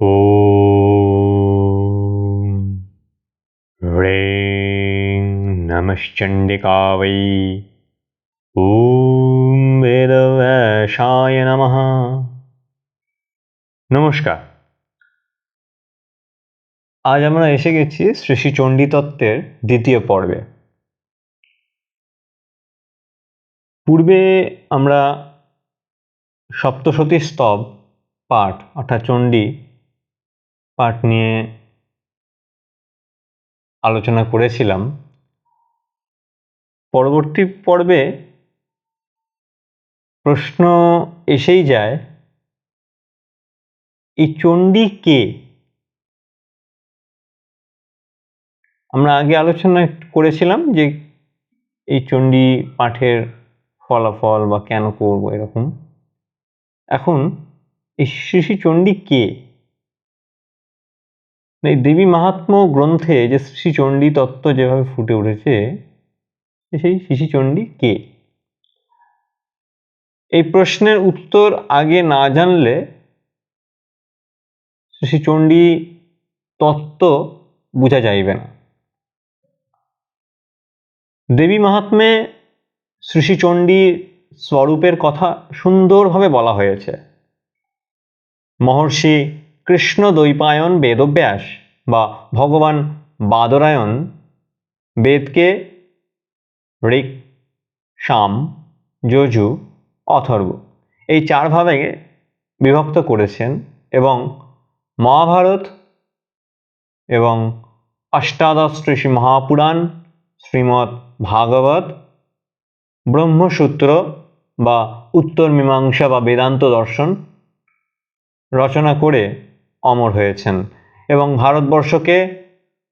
ॐ ह्रीं नमश्चण्डिका वै ॐ বেদব্যাসায় নমঃ নমস্কার আজ আমরা এসে গেছি শ্রী শ্রী চণ্ডী তত্ত্বের দ্বিতীয় পর্বে পূর্বে আমরা সপ্তশতী স্তব পাঠ অর্থাৎ চণ্ডী পাঠ নিয়ে আলোচনা করেছিলাম। পরবর্তী পর্বে প্রশ্ন এসেই যায়, এই চণ্ডী কে? আমরা আগে আলোচনা করেছিলাম যে এই চণ্ডী পাঠের ফলাফল বা কেন করব এরকম। এখন এই শ্রী শ্রী চণ্ডী কে? এই দেবী মাহাত্ম্য গ্রন্থে যে শ্রী চণ্ডী তত্ত্ব যেভাবে ফুটে উঠেছে, সেই শ্রী চণ্ডী কে? এই প্রশ্নের উত্তর আগে না জানলে শ্রী চণ্ডী তত্ত্ব বোঝা যাইবে না। দেবী মাহাত্মে শ্রী শ্রী চণ্ডীর স্বরূপের কথা সুন্দরভাবে বলা হয়েছে। মহর্ষি কৃষ্ণ দ্বৈপায়ন বেদব্যাস বা ভগবান বাদরায়ণ বেদকে ঋক, সাম, যজু, অথর্ব এই চার ভাবে বিভক্ত করেছেন এবং মহাভারত এবং অষ্টাদশ ঋষি মহাপুরাণ শ্রীমৎ ভাগবত, ব্রহ্মসূত্র বা উত্তর মীমাংসা বা বেদান্ত দর্শন রচনা করে অমর হয়েছেন এবং ভারতবর্ষকে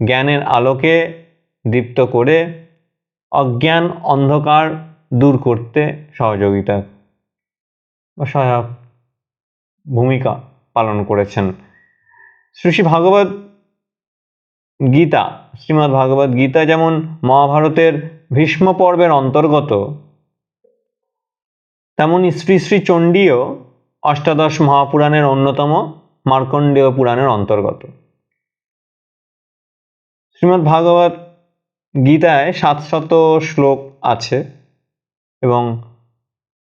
জ্ঞানের আলোকে দীপ্ত করে অজ্ঞান অন্ধকার দূর করতে সহযোগিতা সহায়ক ভূমিকা পালন করেছেন। শ্রী শ্রী ভাগবত গীতা, শ্রীমদ্ ভাগবত গীতা যেমন মহাভারতের ভীষ্ম পর্বের অন্তর্গত, তেমনি শ্রী শ্রী চণ্ডীও অষ্টাদশ মহাপুরাণের অন্যতম মার্কণ্ডেয় পুরাণের অন্তর্গত। শ্রীমদ্ ভাগবত গীতায় সাতশত শ্লোক আছে এবং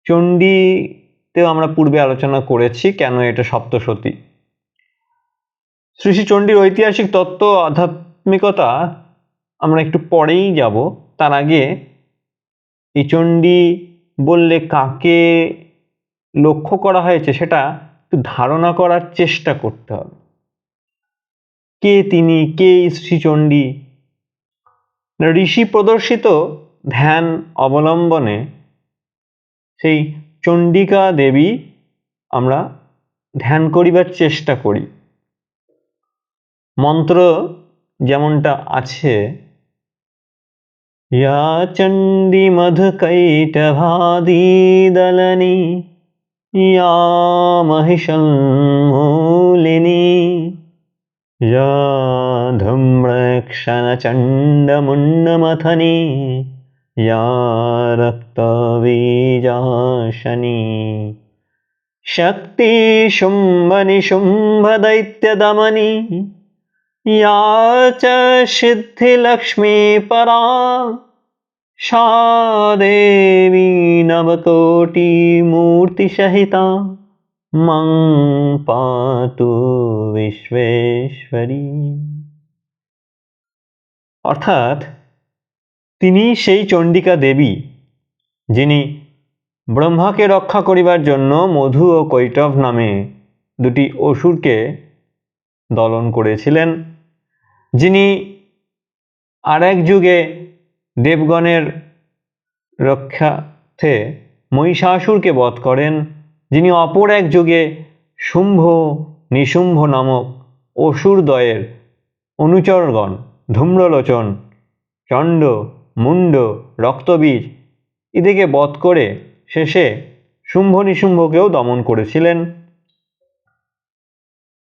চণ্ডীতেও আমরা পূর্বে আলোচনা করেছি কেন এটা সপ্তশতী। শ্রী শ্রী চণ্ডীর ঐতিহাসিক তত্ত্ব, আধ্যাত্মিকতা আমরা একটু পরেই যাব। তার আগে এই চণ্ডী বললে কাকে লক্ষ্য করা হয়েছে সেটা ধারণা করার চেষ্টা করতে হবে কে তিনি কে শ্রীচণ্ডী ঋষি প্রদর্শিত ধ্যান অবলম্বনে সেই চণ্ডিকা দেবী আমরা ধ্যান করিবার চেষ্টা করি মন্ত্র যেমনটা আছে या चण्डीमधुकैटभादीदलनी या महिषन्मूलिनी या धूम्रक्षणचण्डमुण्डमथनी या रक्तबीजाशनी। शक्तिशुम्भनिशुम्भदैत्यदमनी या च सिद्धिलक्ष्मीपरा সদেবী নবকোটি মূর্তি মূর্তিসহিতা মং পাতু বিশ্বেশ্বরী। অর্থাৎ তিনি সেই চণ্ডিকা দেবী, যিনি ব্রহ্মাকে রক্ষা করিবার জন্য মধু ও কৈটভ নামে দুটি অসুরকে দলন করেছিলেন, যিনি আরেক যুগে দেবগণের রক্ষার্থে মহিষাসুরকে বধ করেন, যিনি অপর এক যুগে শুম্ভ, নিশুম্ভ নামক অসুরদ্বয়ের অনুচরগণ, ধূম্রলোচন, চণ্ড, মুণ্ড, রক্তবীজ এদিকে বধ করে শেষে শুম্ভ, নিশুম্ভকেও দমন করেছিলেন।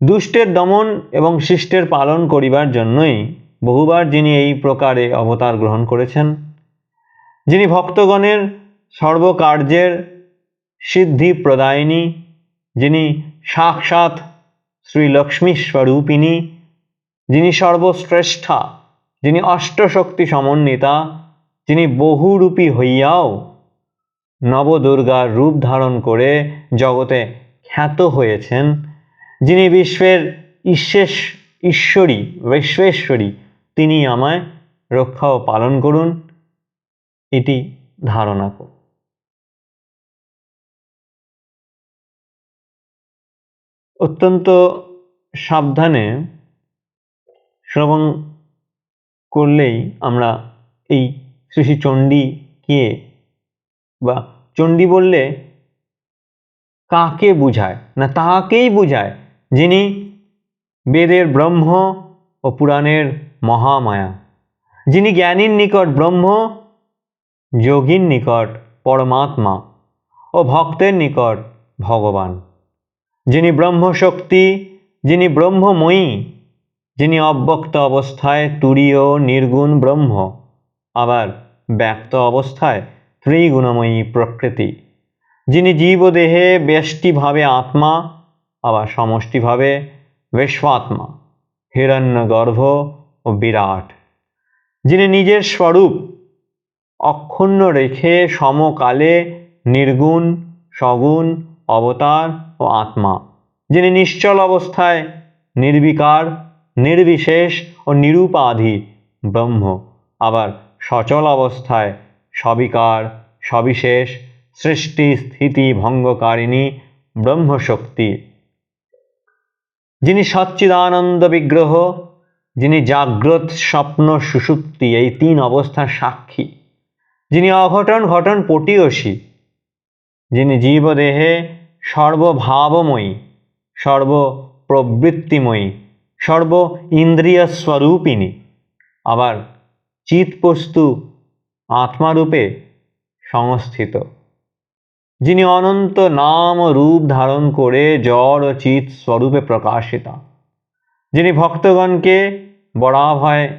দুষ্টের দমন এবং শিষ্টের পালন করিবার জন্যই বহুবার যিনি এই প্রকারে অবতার গ্রহণ করেছেন, যিনি ভক্তগণের সর্বকার্যের সিদ্ধি প্রদায়িনী যিনি সাক্ষাৎ শ্রী লক্ষ্মী স্বরূপিণী যিনি সর্বশ্রেষ্ঠা, যিনি অষ্টশক্তি সমন্বিতা, যিনি বহুরূপী হইয়াও নবদুর্গার রূপ ধারণ করে জগতে খ্যাত হয়েছেন, যিনি বিশ্বের ঈশ্বেশ ঈশ্বরী বিশ্বেশ্বরী তিনি আমায় রক্ষা ও পালন করুন, এটি ধারণা করুন অত্যন্ত সাবধানে শ্রবণ করলেই আমরা এই শ্রী শ্রী চণ্ডীকে বা চণ্ডী বললে কাকে বুঝায়? না তাকেই বুঝায় যিনি বেদের ব্রহ্ম ও পুরাণের মহামায়া। যিনি জ্ঞানীর নিকট ব্রহ্ম, যোগীর নিকট পরমাত্মা ও ভক্তের নিকট ভগবান। যিনি ব্রহ্মশক্তি, যিনি ব্রহ্মময়ী, যিনি অব্যক্ত অবস্থায় তুরীয় নির্গুণ ব্রহ্ম, আবার ব্যক্ত অবস্থায় ত্রিগুণময়ী প্রকৃতি। যিনি জীবদেহে ব্যষ্টিভাবে আত্মা, আবার সমষ্টিভাবে বিশ্বাত্মা। হিরণ্যগর্ভ ও বিরাট, যিনি নিজের স্বরূপ অক্ষুণ্ণ রেখে সমকালে নির্গুণ, সগুণ, অবতার ও আত্মা, যিনি নিশ্চল অবস্থায় নির্বিকার, নির্বিশেষ ও নিরুপাধি ব্রহ্ম, আবার সচল অবস্থায় সবিকার, সবিশেষ, সৃষ্টি, স্থিতি, ভঙ্গকারিণী, ব্রহ্মশক্তি যিনি সচ্চিদানন্দ বিগ্রহ, যিনি জাগ্রত স্বপ্ন সুষুপ্তি এই তিন অবস্থার সাক্ষী। যিনি অঘটন ঘটন পটীয়সী, যিনি জীবদেহে সর্বভাবময়ী, সর্বপ্রবৃত্তিময়ী সর্ব ইন্দ্রিয় স্বরূপিণী আবার চিৎবস্তু আত্মারূপে সংস্থিত। যিনি অনন্ত নাম ও রূপ ধারণ করে জড় ও চিৎ স্বরূপে প্রকাশিতা। যিনি ভক্তগণকে বরাভয়,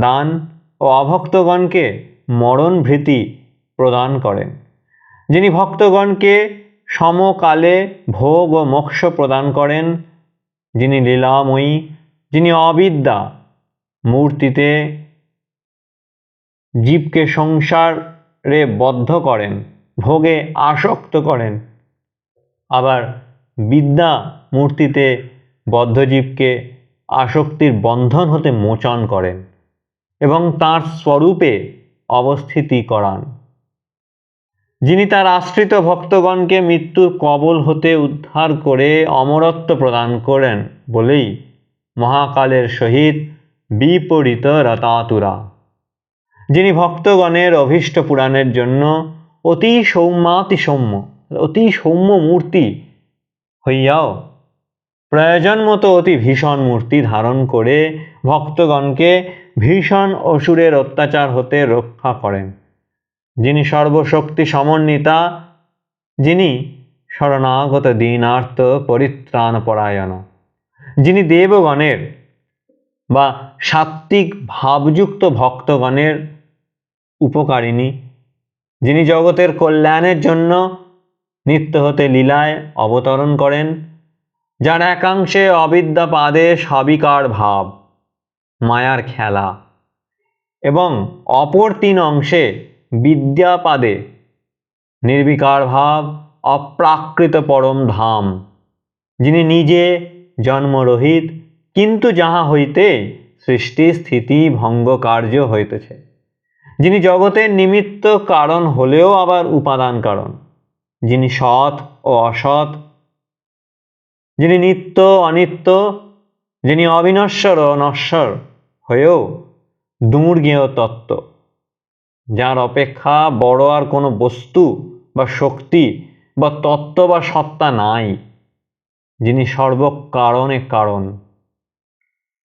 দান ও অভক্তগণকে মরণ ভীতি প্রদান করেন। যিনি ভক্তগণকে সমকালে ভোগ ও মোক্ষ প্রদান করেন, যিনি লীলাময়ী, যিনি অবিদ্যা মূর্তিতে জীবকে সংসারে বদ্ধ করেন। ভোগে আসক্ত করেন। আবার বিদ্যা মূর্তিতে বদ্ধজীবকে আসক্তির বন্ধন হতে মোচন করেন এবং তার স্বরূপে অবস্থিতি করান। যিনি তার আশ্রিত ভক্তগণকে মৃত্যুর কবল হতে উদ্ধার করে অমরত্ব প্রদান করেন বলেই মহাকালের সহিত বিপরীত রতাতুরা। যিনি ভক্তগণের অভীষ্ট পুরাণের জন্য অতি সৌম্যাতি সৌম্য, অতি সৌম্য মূর্তি হইয়াও প্রয়োজন মতো অতি ভীষণ মূর্তি ধারণ করে ভক্তগণকে ভীষণ অসুরের অত্যাচার হতে রক্ষা করেন। যিনি সর্বশক্তি সমন্বিতা, যিনি শরণাগত দীনার্থ পরিত্রাণ পরায়ণ, যিনি দেবগণের বা সাত্ত্বিক ভাবযুক্ত ভক্তগণের উপকারিণী যিনি জগতের কল্যাণের জন্য নিত্য হতে লীলায় অবতরণ করেন, যার একাংশে অবিদ্যা পাদে সবিকার ভাব, মায়ার খেলা এবং অপর তিন অংশে বিদ্যাপাদে নির্বিকার ভাব, অপ্রাকৃত পরম ধাম, যিনি নিজে জন্মরহিত, কিন্তু যাহা হইতে সৃষ্টি স্থিতি ভঙ্গ কার্য হইতেছে। যিনি জগতের নিমিত্ত কারণ হলেও আবার উপাদান কারণ। যিনি সৎ ও অসৎ, যিনি নিত্য অনিত্য, যিনি অবিনশ্বর ও নশ্বর হয়েও দুর্গেয় তত্ত্ব। যার অপেক্ষা বড় আর কোনো বস্তু বা শক্তি বা তত্ত্ব বা সত্তা নাই। যিনি সর্বকারণে কারণ।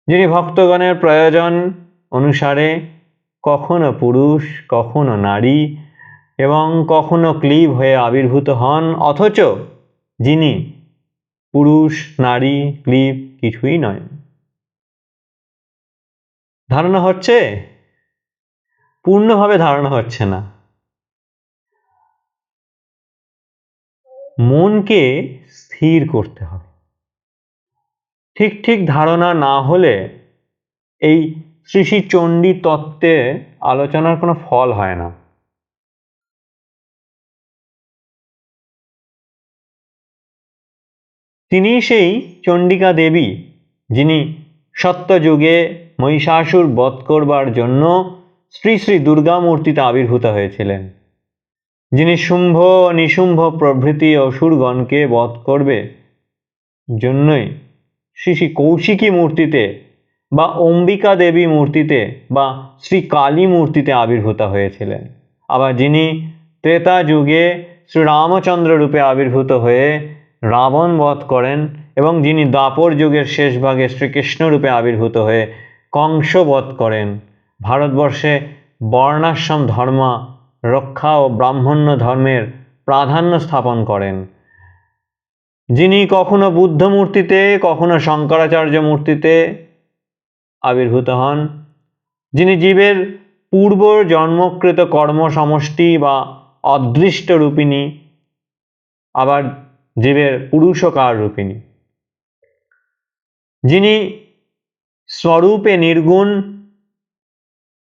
যিনি ভক্তগণের প্রয়োজন অনুসারে কখনো পুরুষ, কখনো নারী এবং কখনো ক্লিব হয়ে আবির্ভূত হন, অথচ যিনি পুরুষ, নারী, ক্লিব কিছুই নয়। ধারণা হচ্ছে, পূর্ণভাবে ধারণা হচ্ছে না। মনকে স্থির করতে হবে। ঠিক ঠিক ধারণা না হলে এই শ্রী শ্রী চণ্ডী তত্ত্বে আলোচনার কোনো ফল হয় না। তিনি সেই চণ্ডিকা দেবী, যিনি সত্যযুগে মহিষাসুর বধ করবার জন্য শ্রী শ্রী দুর্গা মূর্তিতে আবির্ভূত হয়েছিলেন। যিনি শুম্ভ, নিশুম্ভ প্রভৃতি অসুরগণকে বধ করবে জন্যই শ্রী শ্রী কৌশিকী মূর্তিতে বা অম্বিকা দেবী মূর্তিতে বা শ্রী কালী মূর্তিতে আবির্ভূত হয়েছিলেন। আবার যিনি ত্রেতা যুগে শ্রীরামচন্দ্র রূপে আবির্ভূত হয়ে রাবণ বধ করেন এবং যিনি দাপর যুগের শেষ ভাগে শ্রীকৃষ্ণ রূপে আবির্ভূত হয়ে কংস বধ করেন, ভারতবর্ষে বর্ণাশ্রম ধর্ম, রক্ষা ও ব্রাহ্মণ্য ধর্মের প্রাধান্য স্থাপন করেন। যিনি কখনো বুদ্ধ মূর্তিতে কখনো শঙ্করাচার্য মূর্তিতে আবির্ভূত হন, যিনি জীবের পূর্ব জন্মকৃত কর্ম সমষ্টি বা অদৃষ্ট রূপিণী আবার জীবের পুরুষকার রূপিণী যিনি স্বরূপে নির্গুণ,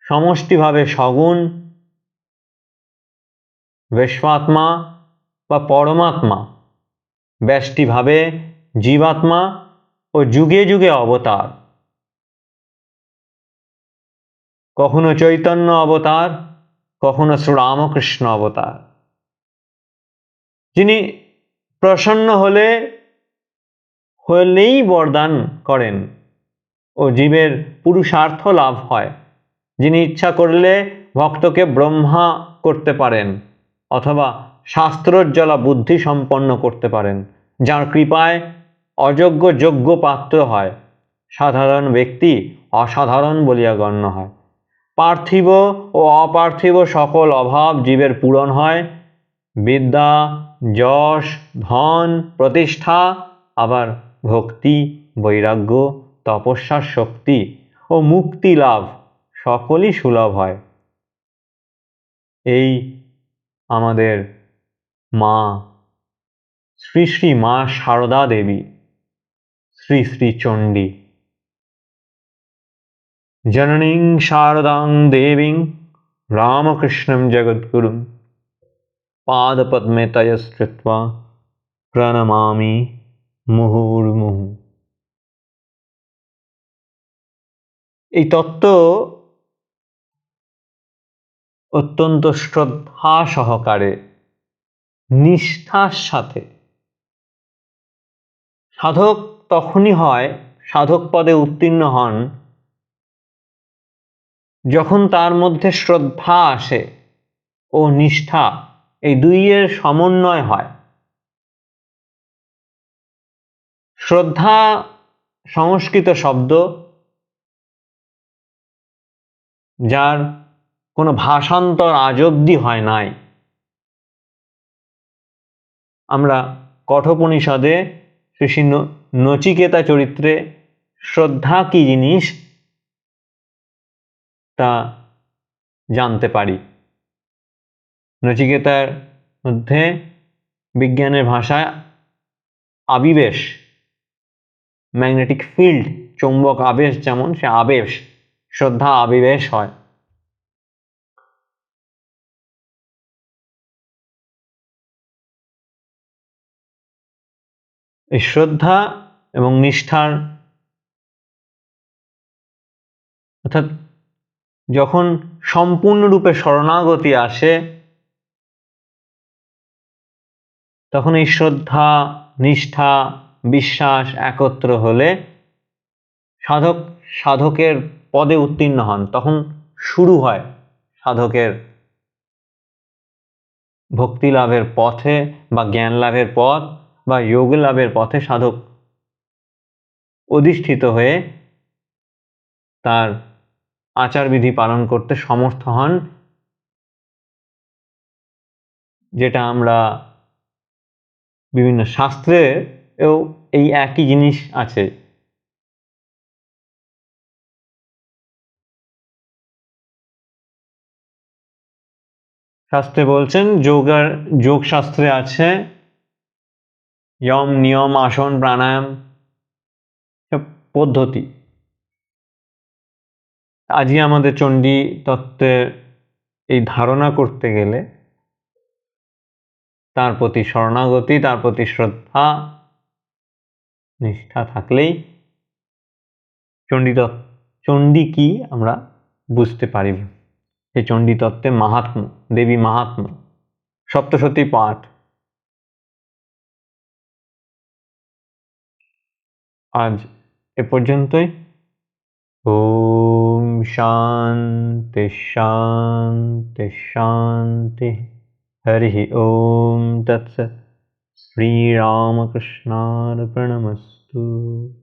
সমষ্টিভাবে সগুণ বেশ্বাত্মা বা পরমাত্মা, ব্যষ্টিভাবে জীবাত্মা ও যুগে যুগে অবতার। কখনো চৈতন্য অবতার, কখনো শ্রীরামকৃষ্ণ অবতার। যিনি প্রসন্ন হলে, হলেই বরদান করেন ও জীবের পুরুষার্থ লাভ হয়। যিনি ইচ্ছা করলে ভক্তকে ব্রহ্মা করতে পারেন অথবা শাস্ত্রোজ্জ্বলা বুদ্ধি সম্পন্ন করতে পারেন, যার কৃপায় অযোগ্য যোগ্য পাত্র হয়। সাধারণ ব্যক্তি অসাধারণ বলিয়া গণ্য হয়। পার্থিব ও অপার্থিব সকল অভাব জীবের পূরণ হয়। বিদ্যা, যশ, ধন, প্রতিষ্ঠা, আবার ভক্তি, বৈরাগ্য তপস্যার শক্তি ও মুক্তি লাভ সকলই সুলভ হয়। এই আমাদের মা, শ্রী শ্রী মা সারদা দেবী, শ্রী শ্রী চণ্ডী। জননীং শারদাং দেবীং রামকৃষ্ণং জগদ্গুরুং পাদপদ্মে তয়স্কৃত্বা প্রণমামি মুহুর্মুহু। এই তত্ত্ব অত্যন্ত শ্রদ্ধা সহকারে, নিষ্ঠার সাথে। সাধক তখনই হয়, সাধক পদে উত্তীর্ণ হন যখন তার মধ্যে শ্রদ্ধা আসে ও নিষ্ঠা, এই দুইয়ের সমন্বয় হয়। শ্রদ্ধা সংস্কৃত শব্দ, যার কোনো ভাষান্তর আজ অব্দি হয় নাই। আমরা কঠোপনিষদে শ্রী নচিকেতা চরিত্রে শ্রদ্ধা কি জিনিস তা জানতে পারি। নচিকেতার মধ্যে বিজ্ঞানের ভাষায় আবিবেশ, ম্যাগনেটিক ফিল্ড, চৌম্বক আবেশ যেমন, সে আবেশ, শ্রদ্ধা আবিবেশ হয়। এই শ্রদ্ধা এবং নিষ্ঠার অর্থাৎ যখন সম্পূর্ণরূপে শরণাগতি আসে, তখন এই শ্রদ্ধা, নিষ্ঠা, বিশ্বাস একত্র হলে সাধক সাধকের পদে উত্তীর্ণ হন। তখন শুরু হয় সাধকের ভক্তি লাভের পথে বা জ্ঞান লাভের পথ বা যোগ লাভের পথে সাধক অধিষ্ঠিত হয়ে তার আচারবিধি পালন করতে সমর্থ হন, যেটা আমরা বিভিন্ন শাস্ত্রেও এই একই জিনিস আছে। শাস্ত্রে বলছেন, যোগার যোগ শাস্ত্রে আছে, ইয়ম নিয়ম আসন প্রাণায়াম পদ্ধতি। আজই আমাদের চণ্ডী তত্ত্বের এই ধারণা করতে গেলে তার প্রতি শরণাগতি, তার প্রতি শ্রদ্ধা, নিষ্ঠা থাকলেই চণ্ডী চণ্ডী কি আমরা বুঝতে পারিব। সেই চণ্ডী তত্ত্বে মাহাত্ম, দেবী মাহাত্ম, সপ্তশতী পাঠ আজ এ পর্যন্তই। ॐ शान्ति शान्ति शान्तिः। हरिः ॐ तत्स श्रीरामकृष्णार्पणमस्तु।